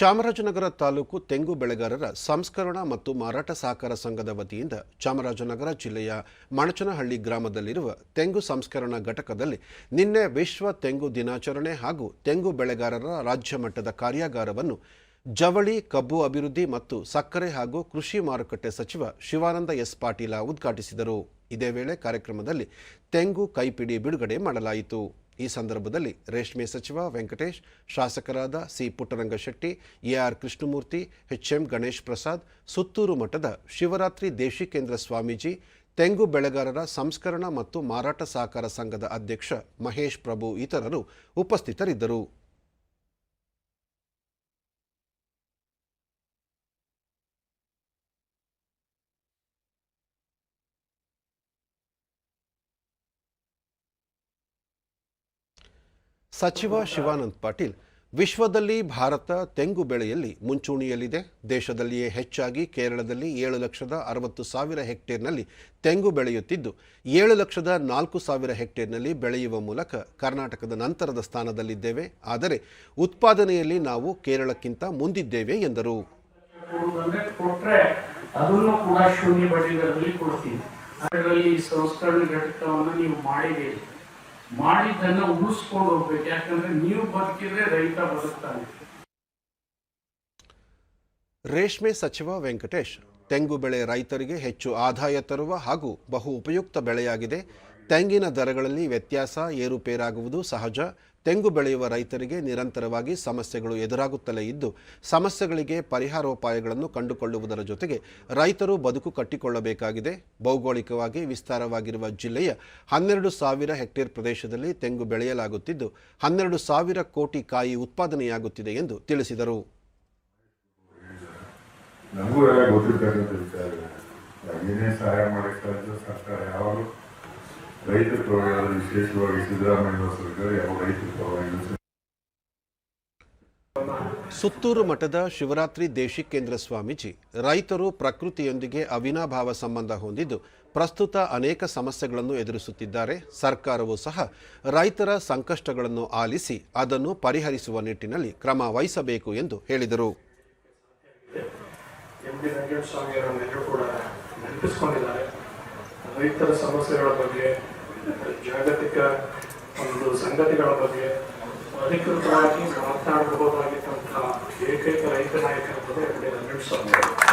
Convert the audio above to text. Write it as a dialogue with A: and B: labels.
A: ಚಾಮರಾಜನಗರ ತಾಲೂಕು ತೆಂಗು ಬೆಳೆಗಾರರ ಸಂಸ್ಕರಣಾ ಮತ್ತು ಮಾರಾಟ ಸಹಕಾರ ಸಂಘದ ವತಿಯಿಂದ ಚಾಮರಾಜನಗರ ಜಿಲ್ಲೆಯ ಮಣಚನಹಳ್ಳಿ ಗ್ರಾಮದಲ್ಲಿರುವ ತೆಂಗು ಸಂಸ್ಕರಣಾ ಘಟಕದಲ್ಲಿ ನಿನ್ನೆ ವಿಶ್ವ ತೆಂಗು ದಿನಾಚರಣೆ ಹಾಗೂ ತೆಂಗು ಬೆಳೆಗಾರರ ರಾಜ್ಯ ಮಟ್ಟದ ಕಾರ್ಯಾಗಾರವನ್ನು ಜವಳಿ, ಕಬ್ಬು ಅಭಿವೃದ್ಧಿ ಮತ್ತು ಸಕ್ಕರೆ ಹಾಗೂ ಕೃಷಿ ಮಾರುಕಟ್ಟೆ ಸಚಿವ ಶಿವಾನಂದ ಎಸ್ ಪಾಟೀಲ ಉದ್ಘಾಟಿಸಿದರು. ಇದೇ ವೇಳೆ ಕಾರ್ಯಕ್ರಮದಲ್ಲಿ ತೆಂಗು ಕೈಪಿಡಿ ಬಿಡುಗಡೆ ಮಾಡಲಾಯಿತು. ಈ ಸಂದರ್ಭದಲ್ಲಿ ರೇಷ್ಮೆ ಸಚಿವ ವೆಂಕಟೇಶ್, ಶಾಸಕರಾದ C Puttarangashetty, AR Krishnamurthy, HM Ganesh Prasad, Suttur ಮಠದ ಶಿವರಾತ್ರಿ ದೇಶಿಕೇಂದ್ರ ಸ್ವಾಮೀಜಿ, ತೆಂಗು ಬೆಳೆಗಾರರ ಸಂಸ್ಕರಣ ಮತ್ತು ಮಾರಾಟ ಸಹಕಾರ ಸಂಘದ ಅಧ್ಯಕ್ಷ ಮಹೇಶ್ ಪ್ರಭು ಇತರರು ಉಪಸ್ಥಿತರಿದ್ದರು. ಸಚಿವ ಶಿವಾನಂದ್ ಪಾಟೀಲ್ ವಿಶ್ವದಲ್ಲಿ ಭಾರತ ತೆಂಗು ಬೆಳೆಯಲ್ಲಿ ಮುಂಚೂಣಿಯಲ್ಲಿದೆ. ದೇಶದಲ್ಲಿಯೇ ಹೆಚ್ಚಾಗಿ ಕೇರಳದಲ್ಲಿ ಏಳು ಲಕ್ಷದ ಅರವತ್ತು ಸಾವಿರ ಹೆಕ್ಟೇರ್ನಲ್ಲಿ ತೆಂಗು ಬೆಳೆಯುತ್ತಿದ್ದು, ಏಳು ಲಕ್ಷದ ನಾಲ್ಕು ಸಾವಿರ ಹೆಕ್ಟೇರ್ನಲ್ಲಿ ಬೆಳೆಯುವ ಮೂಲಕ ಕರ್ನಾಟಕದ ನಂತರದ ಸ್ಥಾನದಲ್ಲಿದ್ದೇವೆ. ಆದರೆ ಉತ್ಪಾದನೆಯಲ್ಲಿ ನಾವು ಕೇರಳಕ್ಕಿಂತ ಮುಂದಿದ್ದೇವೆ ಎಂದರು.
B: ಸಂಸ್ಕರಣೆ ಘಟಕವನ್ನು ನೀವು ಮಾಡಿದ್ದೀರಿ. ಮಾಡಿದ್ದನ್ನ ಉಳಿಸ್ಕೊಂಡು ಹೋಗ್ಬೇಕು. ಯಾಕಂದ್ರೆ ನೀವು ಬದುಕಿದ್ರೆ ರೈತ ಬದುಕ್ತಾನೆ.
A: ರೇಷ್ಮೆ ಸಚಿವ ವೆಂಕಟೇಶ್, ತೆಂಗು ಬೆಳೆ ರೈತರಿಗೆ ಹೆಚ್ಚು ಆದಾಯ ತರುವ ಹಾಗೂ ಬಹು ಉಪಯುಕ್ತ ಬೆಳೆಯಾಗಿದೆ. ತೆಂಗಿನ ದರಗಳಲ್ಲಿ ವ್ಯತ್ಯಾಸ ಏರುಪೇರಾಗುವುದು ಸಹಜ. ತೆಂಗು ಬೆಳೆಯುವ ರೈತರಿಗೆ ನಿರಂತರವಾಗಿ ಸಮಸ್ಯೆಗಳು ಎದುರಾಗುತ್ತಲೇ ಇದ್ದು, ಸಮಸ್ಯೆಗಳಿಗೆ ಪರಿಹಾರೋಪಾಯಗಳನ್ನು ಕಂಡುಕೊಳ್ಳುವುದರ ಜೊತೆಗೆ ರೈತರು ಬದುಕು ಕಟ್ಟಿಕೊಳ್ಳಬೇಕಾಗಿದೆ. ಭೌಗೋಳಿಕವಾಗಿ ವಿಸ್ತಾರವಾಗಿರುವ ಜಿಲ್ಲೆಯ ಹನ್ನೆರಡು ಸಾವಿರ ಹೆಕ್ಟೇರ್ ಪ್ರದೇಶದಲ್ಲಿ ತೆಂಗು ಬೆಳೆಯಲಾಗುತ್ತಿದ್ದು, ಹನ್ನೆರಡು ಸಾವಿರ ಕೋಟಿ ಕಾಯಿ ಉತ್ಪಾದನೆಯಾಗುತ್ತಿದೆ ಎಂದು ತಿಳಿಸಿದರು.
C: ಸರ್ಕಾರ ಯಾವಾಗಲೂ ರೈತರ ಪರವಾಗಿ ವಿಶೇಷವಾಗಿ ಸಿದ್ದರಾಮಯ್ಯ ಸರ್ಕಾರ ಯಾವ ರೈತರ ಪರವಾಗಿ
A: ಸುತ್ತೂರು ಮಠದ ಶಿವರಾತ್ರಿ ದೇಶಿಕೇಂದ್ರ ಸ್ವಾಮೀಜಿ ರೈತರು ಪ್ರಕೃತಿಯೊಂದಿಗೆ ಅವಿನಾಭಾವ ಸಂಬಂಧ ಹೊಂದಿದ್ದು ಪ್ರಸ್ತುತ ಅನೇಕ ಸಮಸ್ಯೆಗಳನ್ನು ಎದುರಿಸುತ್ತಿದ್ದಾರೆ. ಸರ್ಕಾರವು ಸಹ ರೈತರ ಸಂಕಷ್ಟಗಳನ್ನು ಆಲಿಸಿ ಅದನ್ನು ಪರಿಹರಿಸುವ ನಿಟ್ಟಿನಲ್ಲಿ ಕ್ರಮ ವಹಿಸಬೇಕು ಎಂದು ಹೇಳಿದರು.
D: ಎಂ ರೈತರ ಸಮಸ್ಯೆಗಳ ಬಗ್ಗೆ ಜಾಗತಿಕ ಒಂದು ಸಂಗತಿಗಳ ಬಗ್ಗೆ ಅಧಿಕೃತವಾಗಿ ಮಾತನಾಡಬಹುದಾಗಿದ್ದಂತಹ ಏಕೈಕ ರೈತ ನಾಯಕರ ಬಗ್ಗೆ ಅವರು